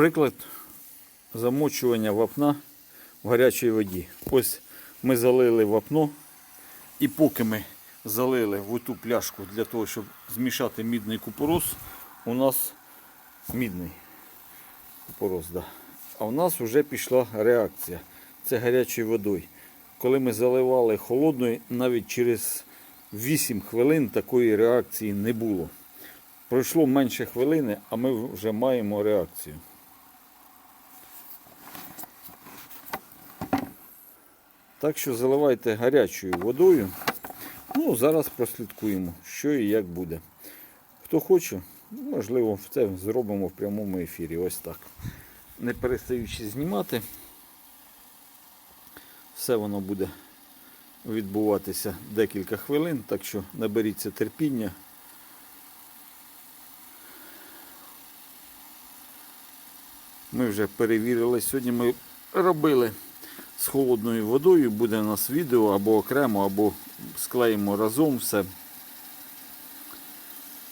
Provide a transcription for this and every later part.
Приклад замочування вапна в гарячій воді. Ось ми залили вапно, і поки ми залили в ту пляшку для того, щоб змішати мідний купорос, у нас мідний купорос, да. а у нас вже пішла реакція. Це гарячою водою. Коли ми заливали холодною, навіть через 8 хвилин такої реакції не було. Пройшло менше хвилини, а ми вже маємо реакцію. Так що заливайте гарячою водою. Ну, зараз прослідкуємо, що і як буде. Хто хоче, можливо, це зробимо в прямому ефірі. Ось так. Не перестаючи знімати. Все воно буде відбуватися декілька хвилин, так що наберіться терпіння. Ми вже перевірили. Сьогодні ми робили з холодною водою. Буде у нас відео або окремо, або склеїмо разом все,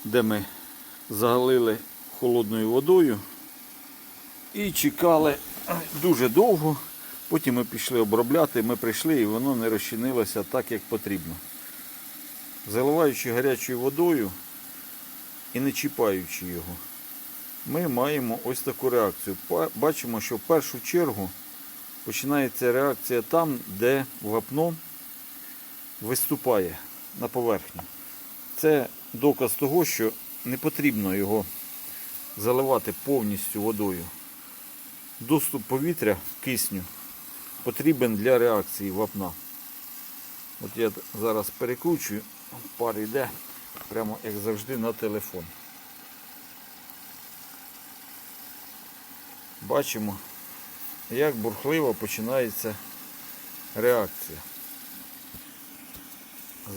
де ми залили холодною водою і чекали дуже довго. Потім ми пішли обробляти, ми прийшли і воно не розчинилося так, як потрібно. Заливаючи гарячою водою і не чіпаючи його, ми маємо ось таку реакцію. Бачимо, що в першу чергу починається реакція там, де вапно виступає на поверхню. Це доказ того, що не потрібно його заливати повністю водою. Доступ повітря кисню потрібен для реакції вапна. От я зараз перекручую, пар йде прямо як завжди на телефон. Бачимо, як бурхливо починається реакція.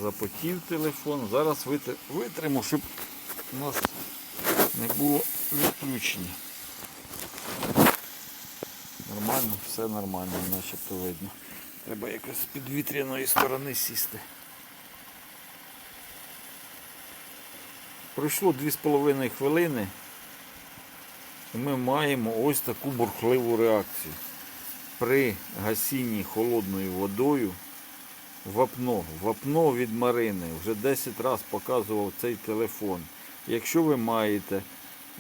Запотів телефон. Зараз витр- витриму, щоб у нас не було відключення. Нормально, все нормально, начебто видно. Треба якось з підвітряної сторони сісти. Пройшло 2,5 хвилини. Ми маємо ось таку бурхливу реакцію. При гасінні холодною водою вапно. Вапно від Марини. Вже 10 разів показував цей телефон. Якщо ви маєте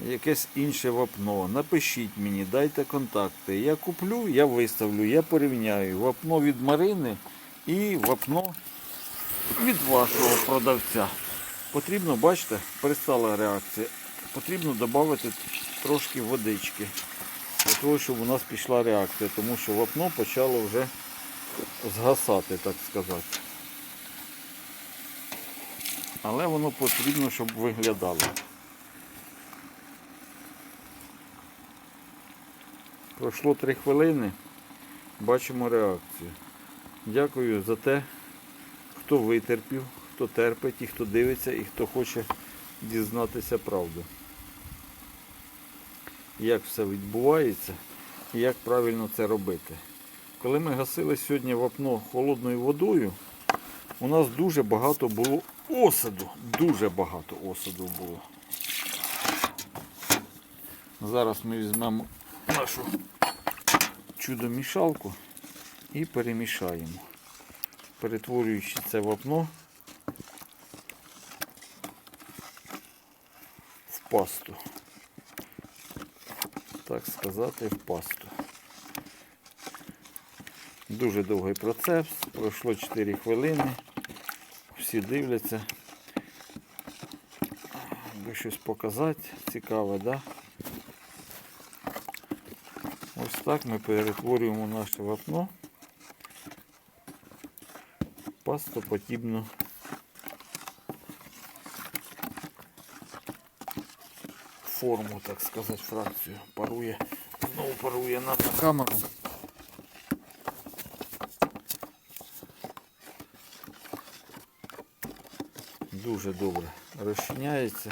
якесь інше вапно, напишіть мені, дайте контакти. Я куплю, я виставлю, я порівняю вапно від Марини і вапно від вашого продавця. Потрібно, бачите, перестала реакція. Потрібно додати трошки водички. Для того, щоб у нас пішла реакція, тому що вапно почало вже згасати, так сказати. Але воно потрібно, щоб виглядало. Пройшло 3 хвилини, бачимо реакцію. Дякую за те, хто витерпів, хто терпить, і хто дивиться, і хто хоче дізнатися правду. Як все відбувається і як правильно це робити. Коли ми гасили сьогодні вапно холодною водою, у нас дуже багато було осаду. Дуже багато осаду було. Зараз ми візьмемо нашу чудо-мішалку і перемішаємо, перетворюючи це вапно в пасту. Так сказати, в пасту. Дуже довгий процес, пройшло 4 хвилини. Всі дивляться. Би щось показати цікаве, да? Ось так ми перетворюємо наше вапно в пастоподібну форму, так сказати, фракцію. Парує, знову парує нам на камеру. Дуже добре розчиняється.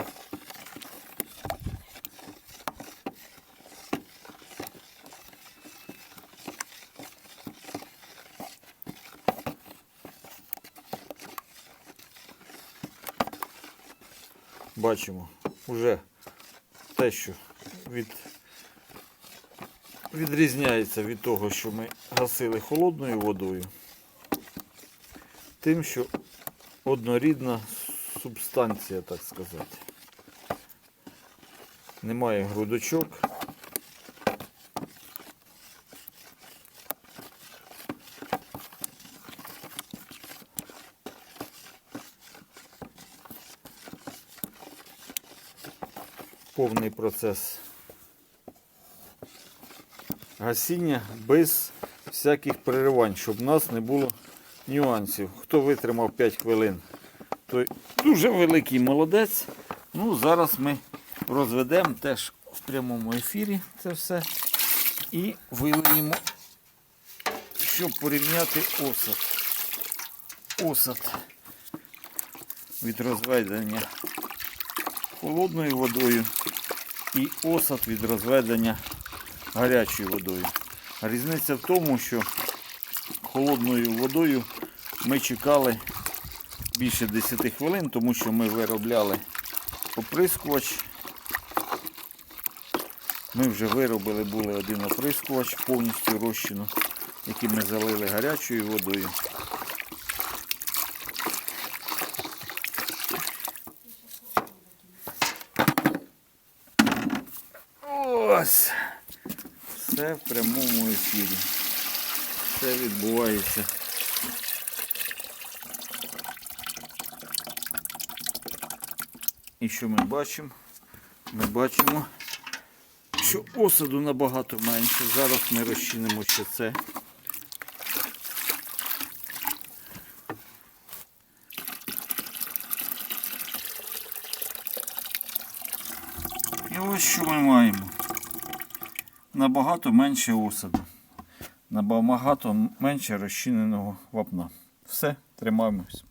Бачимо вже Те, що від відрізняється від того, що ми гасили холодною водою, тим, що однорідна субстанція, так сказати. Немає грудочок. Повний процес гасіння без всяких переривань, щоб у нас не було нюансів. Хто витримав 5 хвилин, той дуже великий молодець. Ну, зараз ми розведемо теж в прямому ефірі це все і вилиємо, щоб порівняти осад. Осад від розведення холодною водою і осад від розведення гарячою водою. Різниця в тому, що холодною водою ми чекали більше 10 хвилин, тому що ми виробляли оприскувач. Ми вже виробили були один оприскувач повністю розчину, який ми залили гарячою водою. Ось. Все в прямому ефірі. Все відбувається. І що ми бачимо? Ми бачимо, що осаду набагато менше. Зараз ми розчинимо ще це. Ось що ми маємо. Набагато менше осаду. Набагато менше розчиненого вапна. Все, тримаємось.